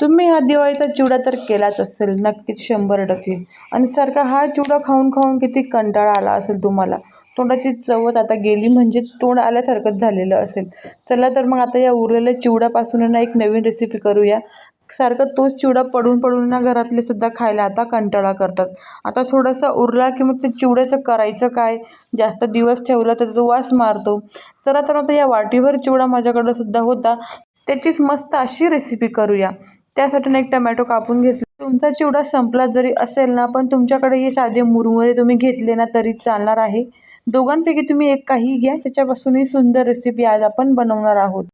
तुम्ही हा दिवाळीचा चिवडा तर केलाच असेल नक्कीच शंभर टक्के. आणि सारखा हा चिवडा खाऊन खाऊन किती कंटाळा आला असेल तुम्हाला. तोंडाची चवत आता गेली म्हणजे तोंड आल्यासारखंच झालेलं असेल. चला तर मग आता या उरलेल्या चिवड्यापासून ना एक नवीन रेसिपी करूया. सारखं तोच चिवडा पडून पडून ना घरातले सुद्धा खायला आता कंटाळा करतात. आता थोडासा उरला की मग ते चिवड्याचं करायचं काय? जास्त दिवस ठेवला तर तो वास मारतो. चला तर आता या वाटीभर चिवडा माझ्याकडं सुद्धा होता. त्याचीच मस्त अशी रेसिपी करूया. त्यासाठी एक टमॅटो कापून घेतला. तुमचा चिवडा संपला जरी असेल ना पण तुमच्याकडे हे साधे मुरमुरे तुम्ही घेतले ना तरी चालणार आहे. दोघांपैकी तुम्ही एक काही घ्या. त्याच्यापासून ही सुंदर रेसिपी आज आपण बनवणार आहोत.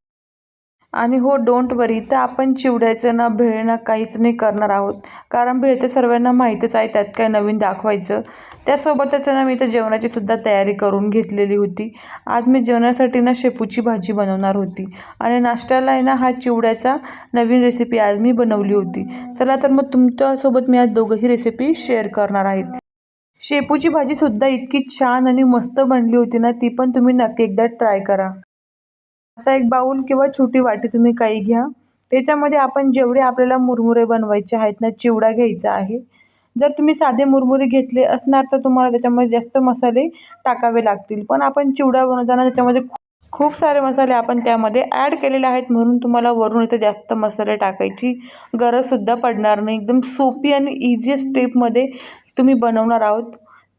आणि हो डोंट वरी तर आपण चिवड्याचं ना भेळ ना काहीच नाही करणार आहोत. कारण भेळ तर सर्वांना माहीतच आहे त्यात काय नवीन दाखवायचं. त्यासोबतच ना मी तर जेवणाची सुद्धा तयारी करून घेतलेली होती. आज मी जेवणासाठी ना शेपूची भाजी बनवणार होती. आणि नाश्त्याला आहे ना हा चिवड्याचा नवीन रेसिपी आज मी बनवली होती. चला तर मग तुमच्यासोबत मी आज दोघंही रेसिपी शेअर करणार आहेत शेपूची भाजीसुद्धा इतकी छान आणि मस्त बनली होती ना ती पण तुम्ही नक्की एकदा ट्राय करा. आता एक बाऊल किंवा छोटी वाटी तुम्ही काही घ्या. त्याच्यामध्ये आपण जेवढे आपल्याला मुरमुरे बनवायचे आहेत ना चिवडा घ्यायचा आहे. जर तुम्ही साधे मुरमुरे घेतले असणार तर तुम्हाला त्याच्यामध्ये जास्त मसाले टाकावे लागतील. पण आपण चिवडा बनवताना त्याच्यामध्ये खूप सारे मसाले आपण त्यामध्ये ॲड केलेले आहेत म्हणून तुम्हाला वरून इथं जास्त मसाले टाकायची गरजसुद्धा पडणार नाही. एकदम सोपी आणि इझी स्टेपमध्ये तुम्ही बनवणार आहोत.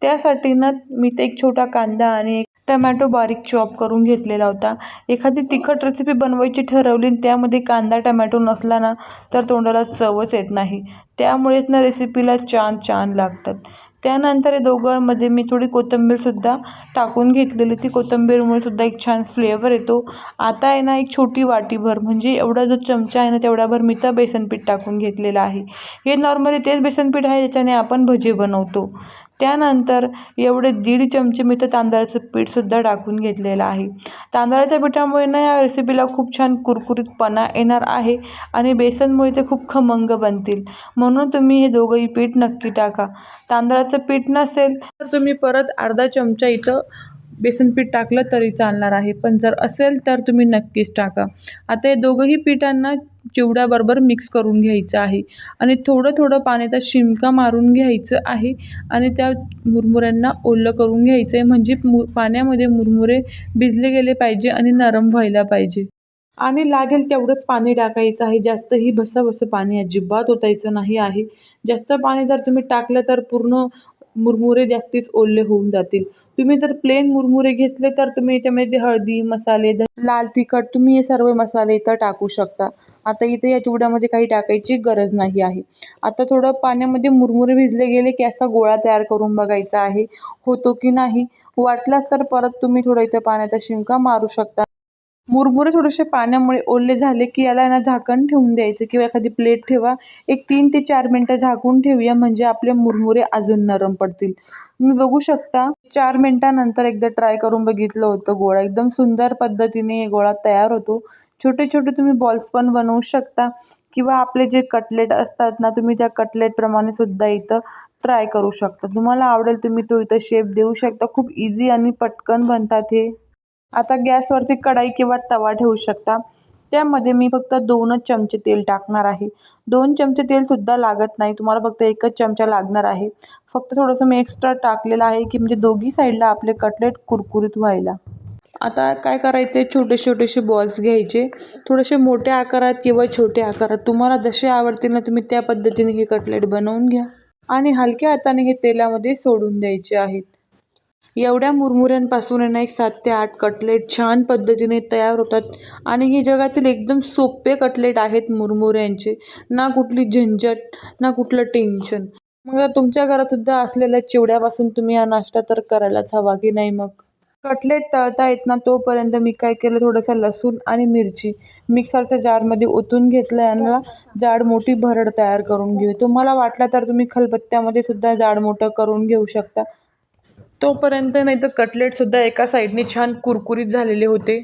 त्यासाठी ना मी ते एक छोटा कांदा आणि एक टमॅटो बारीक चॉप करून घेतलेला होता. एखादी तिखट रेसिपी बनवायची ठरवली आणि त्यामध्ये कांदा टमॅटो नसला ना तर तोंडाला चवच येत नाही. त्यामुळेच ना रेसिपीला छान छान लागतात. त्यानंतर हे दोघांमध्ये मी थोडी कोथिंबीरसुद्धा टाकून घेतलेली. ती कोथिंबीरमुळे सुद्धा एक छान फ्लेवर येतो. आता आहे ना एक छोटी वाटीभर म्हणजे एवढा जो चमचा आहे ना तेवढाभर मी तर बेसनपीठ टाकून घेतलेलं आहे. हे नॉर्मली तेच बेसनपीठ आहे ज्याच्याने आपण भजी बनवतो. त्यानंतर एवढे दीड चमचे मी तर तांदळाचं पीठसुद्धा टाकून घेतलेलं आहे. तांदळाच्या पिठामुळे ना या रेसिपीला खूप छान कुरकुरीतपणा येणार आहे आणि बेसनमुळे ते खूप खमंग बनतील. म्हणून तुम्ही हे दोघंही पीठ नक्की टाका. तांदळाचं पीठ नसेल तर तुम्ही परत अर्धा चमचा इथं बेसन पीठ टाकलं तरी चालणार आहे. पण जर असेल तर तुम्ही नक्कीच टाका. आता हे दोघंही पिठांना चिवड्याबरोबर मिक्स करून घ्यायचं आहे. आणि थोडं थोडं पाण्याचा शिमका मारून घ्यायचं आहे. आणि त्या मुरमुऱ्यांना ओलं करून घ्यायचं आहे म्हणजे मु पाण्यामध्ये मुरमुरे भिजले गेले पाहिजे आणि नरम व्हायला पाहिजे. आणि लागेल तेवढंच पाणी टाकायचं आहे. जास्तही भसाभसं पाणी अजिबात ओतायचं नाही आहे. जास्त पाणी जर तुम्ही टाकलं तर पूर्ण मुरमुरे जास्तीच ओले होऊन जातील. तुम्ही जर प्लेन मुरमुरे घेतले तर तुम्ही याच्यामध्ये हळदी मसाले लाल तिखट तुम्ही हे सर्व मसाले इथं टाकू शकता. आता इथे या चिवड्यामध्ये काही टाकायची गरज नाही आहे. आता थोडं पाण्यामध्ये मुरमुरे भिजले गेले की असा गोळा तयार करून बघायचा आहे. होतो की नाही? वाटलाच तर परत तुम्ही थोडं इथं पाण्याचा शिंका मारू शकता. मुरमुरे थोडेसे पाण्यामुळे ओले झाले की याला ना झाकण ठेवून द्यायचं किंवा एखादी प्लेट ठेवा. एक तीन ते चार मिनटं झाकून ठेवूया म्हणजे आपले मुरमुरे अजून नरम पडतील. तुम्ही बघू शकता चार मिनटानंतर एकदा ट्राय करून बघितलं होतं गोळा. एकदम सुंदर पद्धतीने हे गोळा तयार होतो. छोटे छोटे तुम्ही बॉल्स पण बनवू शकता किंवा आपले जे कटलेट असतात ना तुम्ही त्या कटलेटप्रमाणे सुद्धा इथं ट्राय करू शकता. तुम्हाला आवडेल तुम्ही तो इथं शेप देऊ शकता. खूप इझी आणि पटकन बनतात हे. आता गॅसवरती कढाई किंवा तवा ठेवू शकता. त्यामध्ये मी फक्त दोनच चमचे तेल टाकणार आहे. दोन चमचे तेलसुद्धा लागत नाही. तुम्हाला फक्त एकच चमचा लागणार आहे. फक्त थोडंसं मी एक्स्ट्रा टाकलेलं आहे की म्हणजे दोघी साईडला आपले कटलेट कुरकुरीत व्हायला. आता काय करायचे छोटे छोटेसे बॉल्स घ्यायचे. थोडेसे मोठ्या आकारात किंवा छोट्या आकारात. तुम्हाला जसे आवडतील ना तुम्ही त्या पद्धतीने हे कटलेट बनवून घ्या. आणि हलक्या हाताने हे तेलामध्ये सोडून द्यायचे आहेत. एवढ्या मुरमुऱ्यांपासून आहे ना एक सात ते आठ कटलेट छान पद्धतीने तयार होतात. आणि हे जगातील एकदम सोपे कटलेट आहेत मुरमुऱ्यांचे. ना कुठली झंझट ना कुठलं टेन्शन मग तुमच्या घरात सुद्धा असलेल्या चिवड्यापासून तुम्ही हा नाश्ता तर करायलाच हवा की नाही मग? कटलेट तळता येत ना तोपर्यंत मी काय केलं थोडंसं लसूण आणि मिरची मिक्सरच्या जारमध्ये ओतून घेतलं यांना जाड मोठी भरड तयार करून घेऊ. तुम्हाला वाटलं तर तुम्ही खलबत्त्यामध्ये सुद्धा जाड मोठं करून घेऊ शकता. तोपर्यंत नाही तर कटलेटसुद्धा एका साईडने छान कुरकुरीत झालेले होते.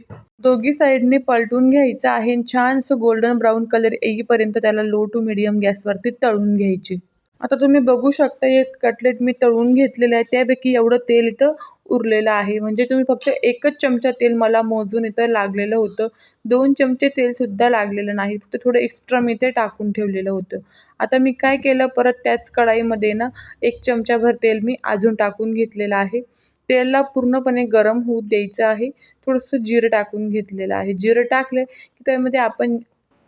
दोघी साईडने पलटून घ्यायचं आहे छानसं गोल्डन ब्राऊन कलर येईपर्यंत त्याला लो टू मिडियम गॅसवरती तळून घ्यायचे. आता तुम्ही बघू शकता एक कटलेट मी तळून घेतलेलं आहे. त्यापैकी एवढं तेल इथं उरलेलं आहे. म्हणजे तुम्ही फक्त एकच चमचा तेल मला मोजून इथं लागलेलं होतं. दोन चमचे तेलसुद्धा लागलेलं नाही. फक्त थोडं एक्स्ट्रा मी ते टाकून ठेवलेलं होतं. आता मी काय केलं परत त्याच कढाईमध्ये ना एक चमचाभर तेल मी अजून टाकून घेतलेलं आहे. तेलला पूर्णपणे गरम होऊ द्यायचं आहे. थोडंसं जिरं टाकून घेतलेलं आहे. जिरं टाकले की त्यामध्ये आपण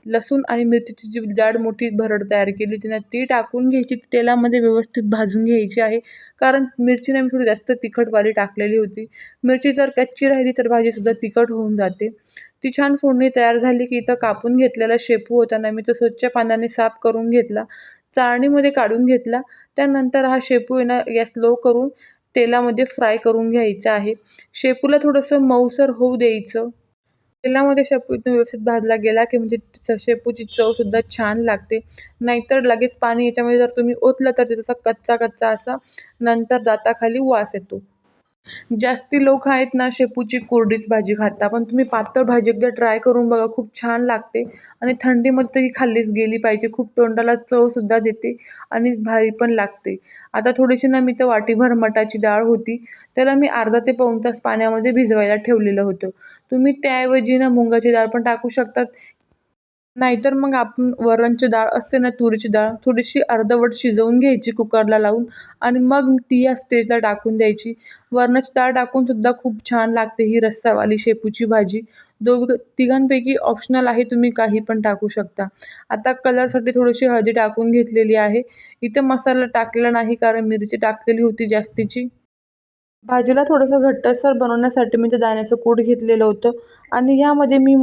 लसूण आणि मिरचीची जी जाड मोठी भरड तयार केली होती ना ती टाकून घ्यायची. ती तेलामध्ये व्यवस्थित भाजून घ्यायची आहे. कारण मिरची मी थोडी जास्त तिखटवाली टाकलेली होती. मिरची जर कच्ची राहिली तर भाजीसुद्धा तिखट होऊन जाते. ती छान फोडणी तयार झाली की इथं कापून घेतलेला शेपू होता. ना मी तो स्वच्छ पानाने साफ करून घेतला. चाळणीमध्ये काढून घेतला. त्यानंतर हा शेपू येणं ना गॅस लो करून तेलामध्ये फ्राय करून घ्यायचा आहे. शेपूला थोडंसं मऊसर होऊ द्यायचं. तेलामध्ये शेपू एकदम व्यवस्थित भाजला गेला की म्हणजे च- शेपूची चवसुद्धा छान लागते. नाहीतर लगेच पाणी याच्यामध्ये जर तुम्ही ओतलं तर त्याचा कच्चा कच्चा असा नंतर दाताखाली वास येतो. जास्ती लोक आहेत ना शेपूची कोरडीच भाजी खाता पण तुम्ही पातळ भाजी एकदा ट्राय करून बघा खूप छान लागते. आणि थंडीमध्ये तरी खाल्लीच गेली पाहिजे खूप तोंडाला चवसुद्धा देते आणि भारी पण लागते. आता थोडीशी ना मी तर वाटीभर मटाची डाळ होती त्याला मी अर्धा ते पाऊण तास पाण्यामध्ये भिजवायला ठेवलेलं होतं. तुम्ही त्याऐवजी ना मुगाची डाळ पण टाकू शकतात नाहीतर मग आपण वरणची डाळ असते ना तुरीची डाळ थोडीशी अर्धवट शिजवून घ्यायची कुकरला लावून आणि मग ती या स्टेजला टाकून द्यायची. वरणाची डाळ टाकून सुद्धा खूप छान लागते ही रस्सावाली शेपूची भाजी. दोघं तिघांपैकी ऑप्शनल आहे तुम्ही काही पण टाकू शकता. आता कलरसाठी थोडीशी हळदी टाकून घेतलेली आहे. इथं मसाला टाकलेला नाही कारण मिरची टाकलेली होती जास्तीची. भाजीला थोडंसं घट्टसर बनवण्यासाठी मी ते दाण्याचं कूट घेतलेलं होतं आणि यामध्ये मी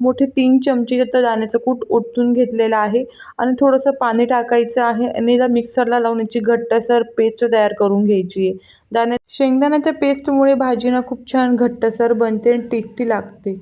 मोठे तीन चमचे तर दाण्याचं कूट ओतून घेतलेलं आहे आणि थोडंसं पाणी टाकायचं आहे आणि याला मिक्सरला लावून याची घट्टसर पेस्ट तयार करून घ्यायची आहे. दाण्या शेंगदाण्याच्या पेस्टमुळे भाजीना खूप छान घट्टसर बनते आणि टेस्टी लागते.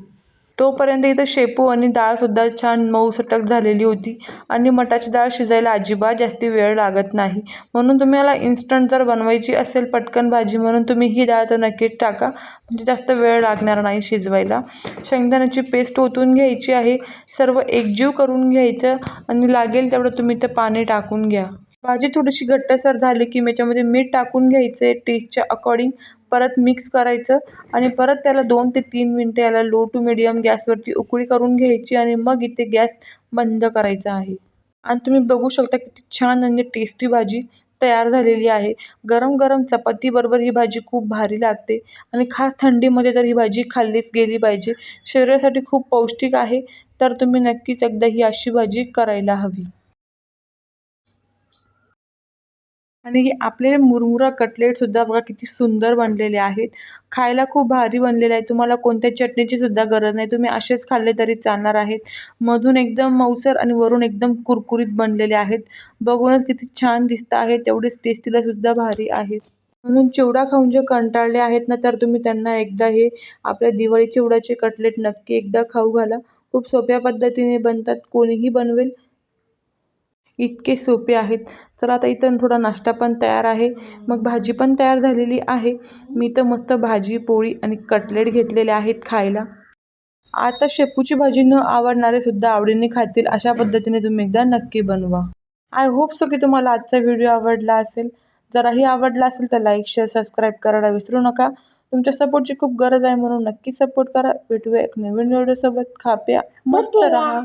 तोपर्यंत इथं शेपू आणि डाळसुद्धा छान मऊ सटक झालेली होती आणि मटाची डाळ शिजायला अजिबात जास्ती वेळ लागत नाही. म्हणून तुम्हाला इन्स्टंट जर बनवायची असेल पटकन भाजी म्हणून तुम्ही ही डाळ तर नक्कीच टाका. म्हणजे जास्त वेळ लागणार नाही शिजवायला. शेंगदाण्याची पेस्ट ओतून घ्यायची आहे. सर्व एकजीव करून घ्यायचं आणि लागेल तेवढं तुम्ही ते पाणी टाकून घ्या. भाजी थोडीशी घट्टसर झाली की मी याच्यामध्ये मीठ टाकून घ्यायचं आहे टेस्टच्या अकॉर्डिंग परत मिक्स करायचं आणि परत त्याला दोन ते तीन मिनटं याला लो टू मिडियम गॅसवरती उकळी करून घ्यायची आणि मग इथे गॅस बंद करायचा आहे. आणि तुम्ही बघू शकता किती छान आणि टेस्टी भाजी तयार झालेली आहे. गरम गरम चपातीबरोबर ही भाजी खूप भारी लागते आणि खास थंडीमध्ये तर ही भाजी खाल्लीच गेली पाहिजे शरीरासाठी खूप पौष्टिक आहे. तर तुम्ही नक्कीच एकदा ही अशी भाजी करायला हवी. आणि हे आपले मुरमुरा कटलेटसुद्धा बघा किती सुंदर बनलेले आहेत. खायला खूप भारी बनलेले आहे तुम्हाला कोणत्या चटणीचीसुद्धा गरज नाही. तुम्ही असेच खाल्ले तरी चालणार आहेत. मधून एकदम मऊसर आणि वरून एकदम कुरकुरीत बनलेले आहेत. बघूनच किती छान दिसत आहेत तेवढेच टेस्टीलासुद्धा भारी आहेत. म्हणून चिवडा खाऊन जे कंटाळले आहेत ना तर तुम्ही त्यांना एकदा हे आपल्या दिवाळी चिवडाचे कटलेट नक्की एकदा खाऊ घाला. खूप सोप्या पद्धतीने बनतात. कोणीही बनवेल. इतके सोपे आहेत. चला आता इथं थोडा नाश्ता पण तयार आहे. मग भाजी पण तयार झालेली आहे. मी तर मस्त भाजी पोळी आणि कटलेट घेतलेले आहेत खायला. आता शेपूची भाजी न आवडणारे सुद्धा आवडीने खातील अशा पद्धतीने तुम्ही एकदा नक्की बनवा. आय होप सो की तुम्हाला आजचा व्हिडिओ आवडला असेल. जराही आवडला असेल तर लाईक शेअर सबस्क्राईब करायला विसरू नका. तुमच्या सपोर्टची खूप गरज आहे म्हणून नक्की सपोर्ट करा. भेटूया एक नवीन व्हिडिओसोबत खाप्या. मस्त राहा.